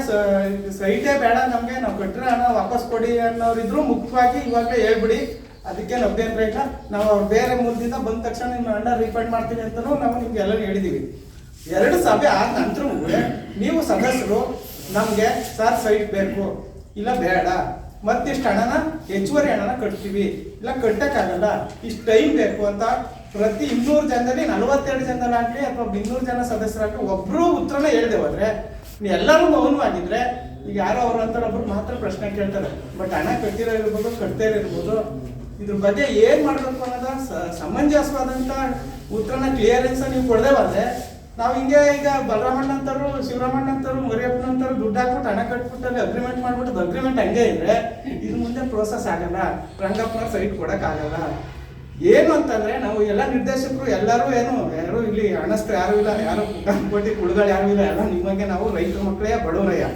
ಸೈಟೇ ಬೇಡ ನಮಗೆ, ನಾವು ಕಟ್ಟಿರೋ ಹಣ ವಾಪಸ್ ಕೊಡಿ ಅನ್ನೋರಿದ್ರು ಮುಖ್ಯವಾಗಿ ಇವಾಗಲೇ ಹೇಳ್ಬಿಡಿ. ಅದಕ್ಕೆ ಅಭ್ಯಂತರ ಇಲ್ಲ ನಾವು ಅವ್ರು ಬೇರೆ ಮೂಲದಿಂದ ಬಂದ ತಕ್ಷಣ ನಿಮ್ಮ ಹಣ ರೀಫಂಡ್ ಮಾಡ್ತೀನಿ ಅಂತಲೂ ನಾವು ನಿಮ್ಗೆ ಎಲ್ಲ ಹೇಳಿದೀವಿ. ಎರಡು ಸಭೆ ಆದ ನಂತರ ನೀವು ಸದಸ್ಯರು ನಮಗೆ, ಸರ್ ಸೈಟ್ ಬೇಕು. ಇಲ್ಲ, ಬೇಡ. ಮತ್ತಿಷ್ಟು ಹಣನ, ಹೆಚ್ಚುವರಿ ಹಣನ ಕಟ್ತೀವಿ. ಇಲ್ಲ, ಕಟ್ಟಕ್ಕಾಗಲ್ಲ. ಇಷ್ಟು ಟೈಮ್ ಬೇಕು ಅಂತ ಪ್ರತಿ ಇನ್ನೂರು ಜನದಲ್ಲಿ, ನಲವತ್ತೆರಡು ಜನದಲ್ಲಾಗ್ಲಿ ಅಥವಾ ಇನ್ನೂರು ಜನ ಸದಸ್ಯರಾಗ್ಲಿ ಒಬ್ಬರು ಉತ್ತರನ ಹೇಳ್ದೆ ಹೋದ್ರೆ, ಎಲ್ಲರೂ ಮೌನವಾಗಿದ್ರೆ, ಈಗ ಯಾರೋ ಅವ್ರ ಅಂತ ಒಬ್ರು ಮಾತ್ರ ಪ್ರಶ್ನೆ ಕೇಳ್ತಾರೆ. ಬಟ್ ಹಣ ಕಟ್ಟಿರೋ ಇರ್ಬೋದು ಕಟ್ಟದೇ ಇರ್ಬೋದು. ಇದ್ರ ಬಗ್ಗೆ ಏನ್ ಮಾಡಬೇಕು ಅನ್ನೋದ ಸಮಂಜಸವಾದಂತ ಉತ್ತರನ ಕ್ಲಿಯರೆನ್ಸ್ ನೀವು ಕೊಡದೆ ಹೋದ್ರೆ ನಾವು ಹಿಂಗೆ ಈಗ ಬಲರಾಮಣ್ಣ ಅಂತಾರು ಶಿವರಾಮಣ್ಣ ಅಂತಾರು ಮರಿಯಪ್ಪನ ಅಂತಾರು ದುಡ್ಡು ಹಾಕ್ಬಿಟ್ಟು ಹಣ ಕಟ್ಬಿಟ್ಟು ಅಲ್ಲಿ ಅಗ್ರಿಮೆಂಟ್ ಮಾಡ್ಬಿಟ್ಟು ಅಗ್ರಿಮೆಂಟ್ ಹಂಗೆ ಇದ್ರೆ ಇದು ಮುಂದೆ ಪ್ರೋಸೆಸ್ ಆಗಲ್ಲ. ರಂಗಪ್ಪನ ಸೈಟ್ ಕೊಡಕ್ ಆಗಲ್ಲ. ಏನು ಅಂತಂದ್ರೆ ನಾವು ಎಲ್ಲ ನಿರ್ದೇಶಕರು ಎಲ್ಲರೂ ಏನು, ಯಾರು ಇಲ್ಲಿ ಅಣಸ್ತ ಯಾರು ಇಲ್ಲ, ಯಾರು ಕೊಟ್ಟಿ ಕುಳುಗಳು ಯಾರು ಇಲ್ಲ, ಎಲ್ಲ ನಿಮಗೆ ನಾವು ರೈತರ ಮಕ್ಕಳೇ ಬಡವರಯ್ಯ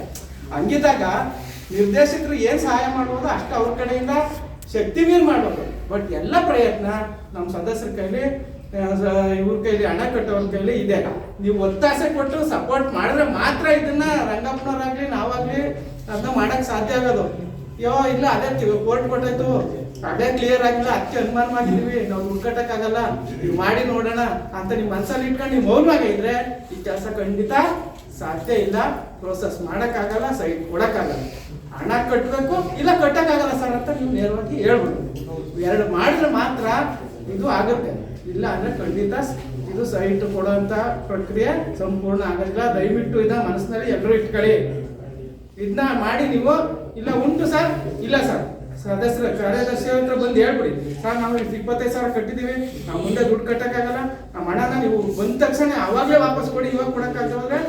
ಹಂಗಿದ್ದಾಗ ನಿರ್ದೇಶಕರು ಏನ್ ಸಹಾಯ ಮಾಡ್ಬೋದು ಅಷ್ಟು ಅವ್ರ ಕಡೆಯಿಂದ ಶಕ್ತಿ ಮೀರ್ ಮಾಡ್ಬೇಕು. ಬಟ್ ಎಲ್ಲ ಪ್ರಯತ್ನ ನಮ್ಮ ಸದಸ್ಯರ ಕೈಲಿ ಇವ್ರ ಕೈಲಿ, ಹಣ ಕಟ್ಟೋರ ಕೈಲಿ ಇದೆ. ನೀವು ಒತ್ತಾಸೆ ಕೊಟ್ಟು ಸಪೋರ್ಟ್ ಮಾಡಿದ್ರೆ ಮಾತ್ರ ಇದನ್ನ ರಂಗಪ್ಪನವ್ರಾಗ್ಲಿ ನಾವಾಗ್ಲಿ ಅದನ್ನ ಮಾಡಕ್ ಸಾಧ್ಯ ಆಗೋದು. ಯೋ, ಇಲ್ಲ, ಅದೇ ಕೋರ್ಟ್ ಕೊಟ್ಟಾಯ್ತು ಅದೇ ಕ್ಲಿಯರ್ ಆಗಿಲ್ಲ. ಅದಕ್ಕೆ ಅನುಮಾನ ಮಾಡಿದೀವಿ ನಾವು ದುಡ್ಡು ಆಗಲ್ಲ ನೀವು ಮಾಡಿ ನೋಡೋಣ ಅಂತ ನಿಮ್ ಮನ್ಸಲ್ಲಿ ಇಟ್ಕೊಂಡು ನೀವು ಮೌನವಾಗಿ ಇದ್ರೆ ಈ ಕೆಲಸ ಖಂಡಿತ ಸಾಧ್ಯ ಇಲ್ಲ. ಪ್ರೋಸೆಸ್ ಮಾಡಕ್ಕಾಗಲ್ಲ ಸೈಟ್ ಕೊಡಕ್ಕಾಗಲ್ಲ. ಹಣ ಕಟ್ಟಬೇಕು ಇಲ್ಲ ಕಟ್ಟಕ್ಕಾಗಲ್ಲ ಸರ್ ಅಂತ ನೀವು ನೇರವಾಗಿ ಹೇಳ್ಬೋದು. ಎರಡು ಮಾಡಿದ್ರೆ ಮಾತ್ರ ಇದು ಆಗುತ್ತೆ. ಇಲ್ಲ ಅಂದ್ರೆ ಖಂಡಿತ ಇದು ಸೈಟ್ ಕೊಡುವಂತ ಪ್ರಕ್ರಿಯೆ ಸಂಪೂರ್ಣ ಆಗೋದಿಲ್ಲ ದಯವಿಟ್ಟು ಇದನ್ನ ಮನಸ್ಸಿನಲ್ಲಿ ಎಲ್ಲರೂ ಇಟ್ಕೊಳ್ಳಿ. ಇದನ್ನ ಮಾಡಿ ನೀವು, ಇಲ್ಲ ಉಂಟು ಸರ್? ಇಲ್ಲ ಸರ್. ಸದಸ್ಯರ ಕಾರ್ಯದರ್ಶಿ ಹತ್ರ ಬಂದು ಹೇಳ್ಬಿಡಿ. ಸರ್, ನಾವು ಇಪ್ಪತ್ತೈದು ಸಾವಿರ ಕಟ್ಟಿದೀವಿ ನಾವು ಮುಂದೆ ದುಡ್ಡು ಕಟ್ಟಕ್ಕಾಗಲ್ಲ. ನಮ್ಮ ಹಣನ ನೀವು ಬಂದ ತಕ್ಷಣ ಅವಾಗಲೇ ವಾಪಸ್ ಕೊಡಿ, ಇವಾಗ ಕೊಡಕ್ಕಾಗದ್ರೆ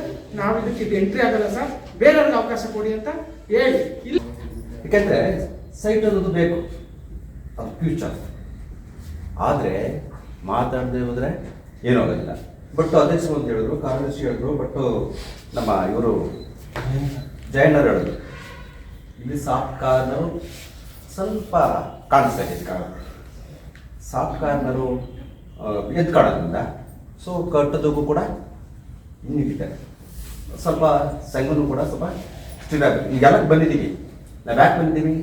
ನಾವು ಇದಕ್ಕೆ ಇದು ಎಂಟ್ರಿ ಆಗಲ್ಲ ಸರ್. ಬೇರೆಯವ್ರಿಗೆ ಅವಕಾಶ ಕೊಡಿ ಅಂತ ಹೇಳಿ. ಇಲ್ಲ. ಯಾಕಂದ್ರೆ ಸೈಟ್ ಅನ್ನೋದು ಬೇಕು. ಅದು ಫ್ಯೂಚರ್ ಆದರೆ ಮಾತಾಡದೆ ಹೋದ್ರೆ ಏನೂ ಆಗೋದಿಲ್ಲ ಬಟ್ ಅದೇ ಅಂತ ಹೇಳಿದ್ರು ಕಾಂಗ್ರೆಸ್ ಹೇಳಿದ್ರು ಬಟ್ ನಮ್ಮ ಇವರು ಜಯಣ್ಣರು ಹೇಳಿದ್ರು. ಇಲ್ಲಿ ಸಾಫ್ಟ್ ಕಾರ್ನರು ಸ್ವಲ್ಪ ಕಾಣಿಸ್ತಾ ಇದೆ ಕಾರಣ. ಸಾಫ್ಟ್ ಕಾರ್ನರು ಎದ್ದು ಕಾಣೋದ್ರಿಂದ ಸೊ ಕಟ್ಟೋದಕ್ಕೂ ಕೂಡ ಇನ್ನಿಟ್ಟಿದ್ದಾರೆ ಸ್ವಲ್ಪ ಸಂಘನೂ ಕೂಡ ಸ್ವಲ್ಪ ಕ್ಲೀನ್ ಆಗುತ್ತೆ. ಈಗ ಈಗೆಲ್ಲ ಬಂದಿದ್ದೀವಿ? ನಾವು ಯಾಕೆ ಬಂದಿದ್ದೀವಿ?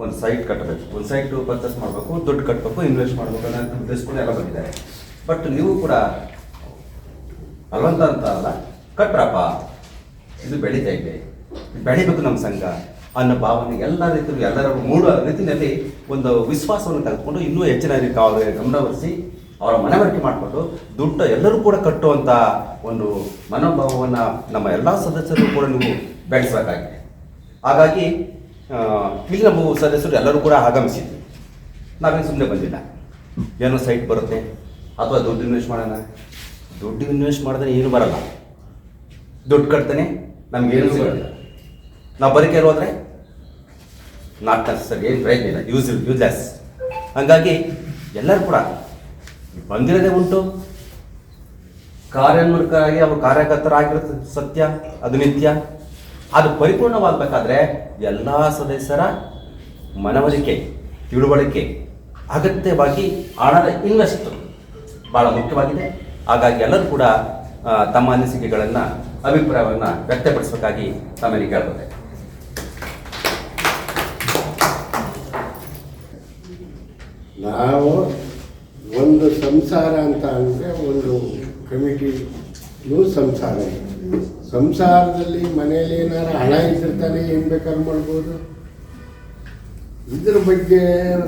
ಒಂದು ಸೈಟ್ ಕಟ್ಟಬೇಕು. ಒಂದು ಸೈಟ್ ಪರ್ಚೇಸ್ ಮಾಡಬೇಕು, ದುಡ್ಡು ಕಟ್ಟಬೇಕು ಇನ್ವೆಸ್ಟ್ ಮಾಡಬೇಕು ಅನ್ನೋ ಉದ್ದೇಶಗಳು ಎಲ್ಲ ಬಂದಿದ್ದಾರೆ. ಬಟ್ ನೀವು ಕೂಡ ಅಲ್ವಂತ ಅಂತ ಅಲ್ಲ, ಕಟ್ರಪ್ಪ, ಇದು ಬೆಳೀತಾ ಇದೆ. ಬೆಳಿಬೇಕು ನಮ್ಮ ಸಂಘ ಅನ್ನೋ ಭಾವನೆ ಎಲ್ಲ ರೀತಿಯಲ್ಲೂ ಎಲ್ಲರ ಮೂಡ ರೀತಿಯಲ್ಲಿ ಒಂದು ವಿಶ್ವಾಸವನ್ನು ತೆಗೆದುಕೊಂಡು ಇನ್ನೂ ಹೆಚ್ಚಿನ ರೀತಿ ಅವರ ಗಮನವರಿಸಿ ಅವರ ಮನವರಿಕೆ ಮಾಡಿಕೊಂಡು ದುಡ್ಡು ಎಲ್ಲರೂ ಕೂಡ ಕಟ್ಟುವಂಥ ಒಂದು ಮನೋಭಾವವನ್ನು ನಮ್ಮ ಎಲ್ಲ ಸದಸ್ಯರು ಕೂಡ ನೀವು ಬೆಳೆಸಬೇಕಾಗಿದೆ. ಹಾಗಾಗಿ ಇಲ್ಲಿ ನಮ್ಮ ಸದಸ್ಯರು ಎಲ್ಲರೂ ಕೂಡ ಆಗಮಿಸಿದ್ವಿ ನಾವೇನು ಸುಮ್ಮನೆ ಬಂದಿಲ್ಲ. ಏನೋ ಸೈಟ್ ಬರುತ್ತೆ ಅಥವಾ ದುಡ್ಡು ಇನ್ವೆಸ್ಟ್ ಮಾಡೋಣ. ದುಡ್ಡು ಇನ್ವೆಸ್ಟ್ ಮಾಡಿದ್ರೆ ಏನು ಬರಲ್ಲ. ದುಡ್ಡು ಕಟ್ತಾನೆ ನಮ್ಗೇನು ಸಿಗೋದಿಲ್ಲ ನಾವು ಬರೀಕೆ ಹೋದ್ರೆ ನಾಟ್ ನೆಸಸರಿ ಏನು ಪ್ರಯತ್ನ ಇಲ್ಲ. ಯೂಸ್ ಯೂಸ್ಲೆಸ್ ಹಾಗಾಗಿ ಎಲ್ಲರೂ ಕೂಡ ಬಂದಿರೋದೇ ಉಂಟು. ಕಾರ್ಯೋನ್ಮುಖರಾಗಿ ಅವರು ಕಾರ್ಯಕರ್ತರಾಗಿರೋದು ಸತ್ಯ ಅದು ನಿತ್ಯ. ಅದು ಪರಿಪೂರ್ಣವಾಗಬೇಕಾದ್ರೆ ಎಲ್ಲ ಸದಸ್ಯರ ಮನವರಿಕೆ, ತಿಳುವಳಿಕೆ, ಅಗತ್ಯವಾಗಿ ಹಣದ ಇನ್ವೆಸ್ಟ್ ಭಾಳ ಮುಖ್ಯವಾಗಿದೆ. ಹಾಗಾಗಿ ಎಲ್ಲರೂ ಕೂಡ ತಮ್ಮ ಅನಿಸಿಕೆಗಳನ್ನು, ಅಭಿಪ್ರಾಯವನ್ನು ವ್ಯಕ್ತಪಡಿಸಬೇಕಾಗಿ ತಮ್ಮಲ್ಲಿ ಕೇಳ್ಬೋದೆ ನಾವು ಒಂದು ಸಂಸಾರ ಅಂತ ಅಂದರೆ ಒಂದು ಕಮಿಟಿ ಸಂಸಾರ. ಸಂಸಾರದಲ್ಲಿ ಮನೇಲಿ ಏನಾರು ಹಣ ಇದ್ದಿರ್ತಾನೆ ತಾನೇ ಏನು ಬೇಕಾದ್ರೂ ಮಾಡ್ಬೋದು. ಇದ್ರ ಬಗ್ಗೆ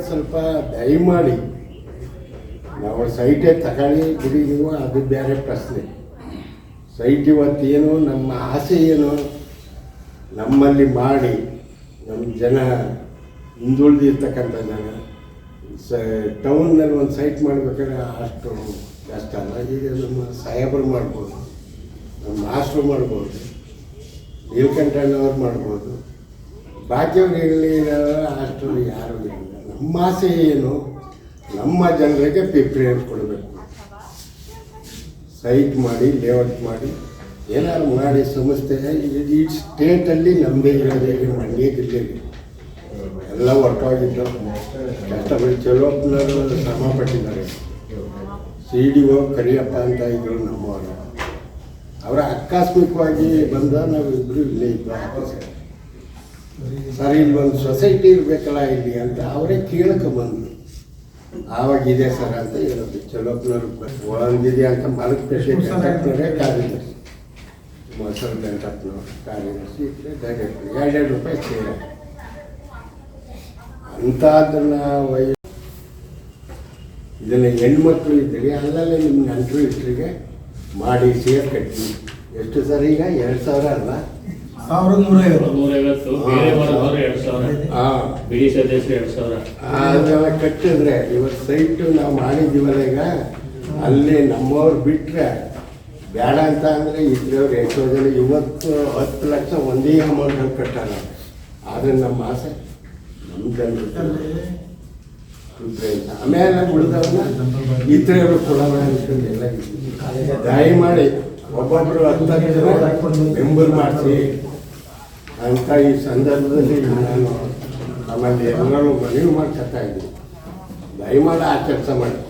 ಸ್ವಲ್ಪ ದಯಮಾಡಿ ನಾವು ಸೈಟೇ ತಗೊಳ್ಳಿ, ಬಿಡಿ ನೀವು, ಅದು ಬೇರೆ ಪ್ರಶ್ನೆ. ಸೈಟ್ ಏನು ನಮ್ಮ ಆಸೆ ಏನು? ನಮ್ಮಲ್ಲಿ ಮಾಡಿ ನಮ್ಮ ಜನ ಹಿಂದುಳಿದಿರ್ತಕ್ಕಂಥ ಜನ ಸ ಟೌನ್ನಲ್ಲಿ ಒಂದು ಸೈಟ್ ಮಾಡ್ಬೇಕಾದ್ರೆ ಅಷ್ಟು ಕಷ್ಟ ಅಲ್ಲ ಈಗ ನಮ್ಮ ಸಾಹೇಬರು ಮಾಡ್ಬೋದು. ನಮ್ಮ ಮಾಸ್ಟ್ರು ಮಾಡ್ಬೋದು ನೀಲ್ಕಂಠಣ್ಣವ್ರು ಮಾಡ್ಬೋದು. ಬಾಕಿಯವ್ರಿರಲಿ ಅಷ್ಟು ಯಾರು ಇರಲಿಲ್ಲ ನಮ್ಮ ಆಸೆ ಏನು? ನಮ್ಮ ಜನರಿಗೆ ಪ್ರಿಫರೆನ್ಸ್ ಕೊಡಬೇಕು. ಸೈಟ್ ಮಾಡಿ, ಲೇಔಟ್ ಮಾಡಿ, ಏನಾದ್ರು ಮಾಡಿ, ಸಂಸ್ಥೆ ಈ- ಸ್ಟೇಟಲ್ಲಿ ನಮ್ಮದೇ ಇರೋದೇ ಮಂಡ್ಯ ಜಿಲ್ಲೆಗೆ ಎಲ್ಲ ಹೊರಟೋಗಿದ್ದು ಕಷ್ಟಪಟ್ಟು ಚಲೋ ಶ್ರಮ ಪಟ್ಟಿದ್ದಾರೆ. ಸಿ ಡಿ ಓ ಕರಿಯಪ್ಪ ಅಂತ ಇದ್ರು ನಮ್ಮವರು. ಅವರ ಆಕಸ್ಮಿಕವಾಗಿ ಬಂದ, ನಾವು ಇಬ್ಬರು ಇಲ್ಲೇ ಇದ್ದ ಸರ್ ಇಲ್ಲಿ ಒಂದು ಸೊಸೈಟಿ ಇರಬೇಕಲ್ಲ ಇಲ್ಲಿ ಅಂತ ಅವರೇ ಕೇಳಕ್ಕೆ ಬಂದರು. ಆವಾಗ ಇದೆ ಸರ್ ಅಂತ ಹೇಳೋದು. ಚಲೋಪ್ನವ್ರು ಒಳಂದಿದೆ ಅಂತ ಪೇಷಂಟ್ ವೆಂಕಟಪ್ಪನವರೇ ಕಾರ್ಯದರ್ಶಿ. ಮೊಸರು ವೆಂಕಟಪ್ಪನವರು ಕಾರ್ಯದರ್ಶಿ ಡೈರೆಕ್ಟ್ರು ಎರಡೆರಡು ರೂಪಾಯಿ ಸೇರ ಅಂಥದ್ದನ್ನ ವೈ ಇದನ್ನ ಹೆಣ್ಮಕ್ಳು ಇದ್ದೀರಿ ಅಲ್ಲಲ್ಲೇ ನಿಮ್ಮ ನೆಂಟರು ಇಷ್ಟರಿಗೆ ಮಾಡಿ ಸೇರ್ ಕಟ್ಟಿ. ಎಷ್ಟು ಸರ್ ಈಗ? ಎರಡು ಸಾವಿರ ಅಲ್ಲ ಸಾವಿರದ ನೂರೈವತ್ತು. ನೂರೈವತ್ತು. ಬೇರೆ ವರ್ಗದವ್ರು ಎರಡು ಸಾವಿರ. ಹಾಂ. ಬಿಡಿ ಸದಸ್ಯರು ಎರಡು ಸಾವಿರ. ಅದೆಲ್ಲ ಕಟ್ಟಿದ್ರೆ ಇವತ್ತು ಸೈಟ್ ನಾವು ಮಾಡಿದ್ದೀವಲ್ಲ ಈಗ ಅಲ್ಲಿ ನಮ್ಮವ್ರು ಬಿಟ್ಟರೆ ಬೇಡ ಅಂತ ಅಂದರೆ ಇದ್ರವ್ರು ಎಷ್ಟೋ ಜನ ಇವತ್ತು ಹತ್ತು ಲಕ್ಷ ಒಂದೇ ಅಮೌಂಟ್ ಕಟ್ಟಲ್ಲ ಆದ್ರೆ ನಮ್ಮ ಆಸೆ ನಮ್ಮ ಜನರು ಆಮೇಲೆ ಉಳಿದವ್ರನ್ನ ಇತರರು ಕೊಡೋಣ ಅನ್ಕೊಂಡು ಎಲ್ಲ ಇದ್ವಿ. ದಯಮಾಡಿ ಒಬ್ಬೊಬ್ಬರು ಅಂತ ಮೆಂಬರ್ ಮಾಡಿಸಿ ಅಂತ ಈ ಸಂದರ್ಭದಲ್ಲಿ ನಾನು ನಮ್ಮಲ್ಲಿ ಎಲ್ಲರೂ ಮನವಿ ಮಾಡ್ಕೊತಾ ಇದ್ದೀನಿ. ದಯಮಾಡಿ ಆ ಕೆಲಸ ಮಾಡಿ.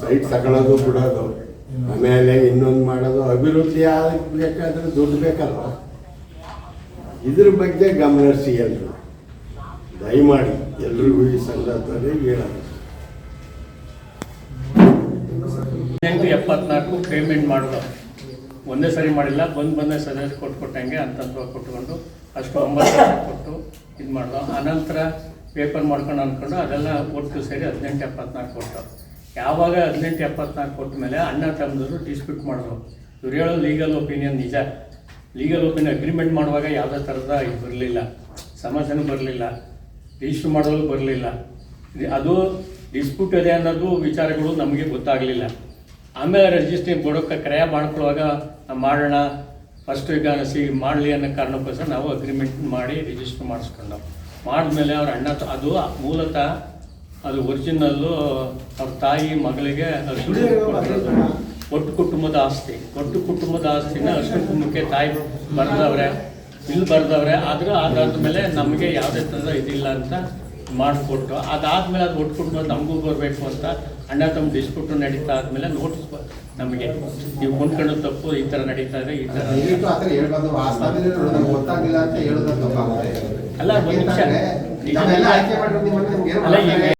ಸೈಟ್ ತಗೊಳ್ಳೋದು ಬಿಡೋದು, ಆಮೇಲೆ ಇನ್ನೊಂದು ಮಾಡೋದು, ಅಭಿವೃದ್ಧಿ ಆಗಬೇಕಾದ್ರೆ ದುಡ್ಡು ಬೇಕಲ್ವ? ಇದ್ರ ಬಗ್ಗೆ ಗಮನ ಎಲ್ಲರೂ ದಯಮಾಡಿ ಎಲ್ರಿಗೂ ಈ ಸಂದರ್ಭದಲ್ಲಿ ಹೇಳೋದು ಹದಿನೆಂಟು ಎಪ್ಪತ್ನಾಲ್ಕು ಪೇಮೆಂಟ್ ಮಾಡೋದು ಒಂದೇ ಸರಿ ಮಾಡಿಲ್ಲ, ಬಂದು ಬಂದ ಸದಸ್ಯ ಕೊಟ್ಟು ಕೊಟ್ಟಂಗೆ ಅಂತಂತ ಕೊಟ್ಕೊಂಡು ಅಷ್ಟು ಒಂಬತ್ತು ಕೊಟ್ಟು ಇದು ಮಾಡ್ದು. ಆನಂತರ ಪೇಪರ್ ಮಾಡ್ಕೊಂಡು ಅಂದ್ಕೊಂಡು ಅದೆಲ್ಲ ಒಟ್ಟು ಸೇರಿ ಹದಿನೆಂಟು ಎಪ್ಪತ್ನಾಲ್ಕು ಕೊಟ್ಟು. ಯಾವಾಗ ಹದಿನೆಂಟು ಎಪ್ಪತ್ನಾಲ್ಕು ಕೊಟ್ಟ ಮೇಲೆ ಅಣ್ಣ ತಮ್ಮದರು ಡಿಸ್ಪ್ಯೂಟ್ ಮಾಡಿದ್ರು. ಇವ್ರು ಹೇಳೋ ಲೀಗಲ್ ಒಪಿನಿಯನ್ ನಿಜ. ಲೀಗಲ್ ಒಪಿನಿಯನ್ ಅಗ್ರಿಮೆಂಟ್ ಮಾಡುವಾಗ ಯಾವುದೇ ಥರದ ಇದು ಬರಲಿಲ್ಲ. ಸಮಸ್ಯೆನೂ ಬರಲಿಲ್ಲ. ರಿಜಿಸ್ಟ್ರ್ ಮಾಡಲು ಬರಲಿಲ್ಲ. ಅದು ಡಿಸ್ಪ್ಯೂಟ್ ಇದೆ ಅನ್ನೋದು ವಿಚಾರಗಳು ನಮಗೆ ಗೊತ್ತಾಗಲಿಲ್ಲ. ಆಮೇಲೆ ರಿಜಿಸ್ಟ್ರಿ ಕೊಡೋಕೆ ಕ್ರಯ ಮಾಡ್ಕೊಳ್ಳುವಾಗ ಮಾಡೋಣ ಫಸ್ಟ್ ಈಗ ಸಿ ಮಾಡಲಿ ಅನ್ನೋ ಕಾರಣಕ್ಕೋಸ್ಕರ ನಾವು ಅಗ್ರಿಮೆಂಟ್ ಮಾಡಿ ರಿಜಿಸ್ಟರ್ ಮಾಡಿಸ್ಕೊಂಡು. ಮಾಡಿದ್ಮೇಲೆ ಅವ್ರ ಅಣ್ಣ ಅದು ಮೂಲತಃ ಅದು ಒರಿಜಿನಲ್ಲು ಅವ್ರ ತಾಯಿ ಮಗಳಿಗೆ. ಒಟ್ಟು ಕುಟುಂಬದ ಆಸ್ತಿ. ಒಟ್ಟು ಕುಟುಂಬದ ಆಸ್ತಿನ ಅಷ್ಟು ಕುಟುಂಬಕ್ಕೆ ತಾಯಿ ಬರೆದವ್ರೆ ಇಲ್ಲಿ ಬರೆದವ್ರೆ ಆದರೂ ಅದಾದ ಮೇಲೆ ನಮಗೆ ಯಾವುದೇ ತೊಂದರೆ ಇದಿಲ್ಲ ಅಂತ ಮಾಡಿಕೊಟ್ಟು ಅದಾದಮೇಲೆ ಅದು ಒಟ್ಕೊಂಡು ನಮಗೂ ಬರಬೇಕು ಅಂತ ಅಣ್ಣ ತಮ್ಮ ಡಿಸ್ಪ್ಯೂಟು ನಡೀತಾ ಆದಮೇಲೆ ನೋಟಿಸ್ ನಮಗೆ. ನೀವು ಕೊಂಡ್ಕೊಂಡು ತಪ್ಪು ಈ ಥರ ನಡೀತಾ ಇದೆ ಈ ಥರ ಅಲ್ಲ, ಒಂದ್ ನಿಮಿಷ. ಅಲ್ಲ?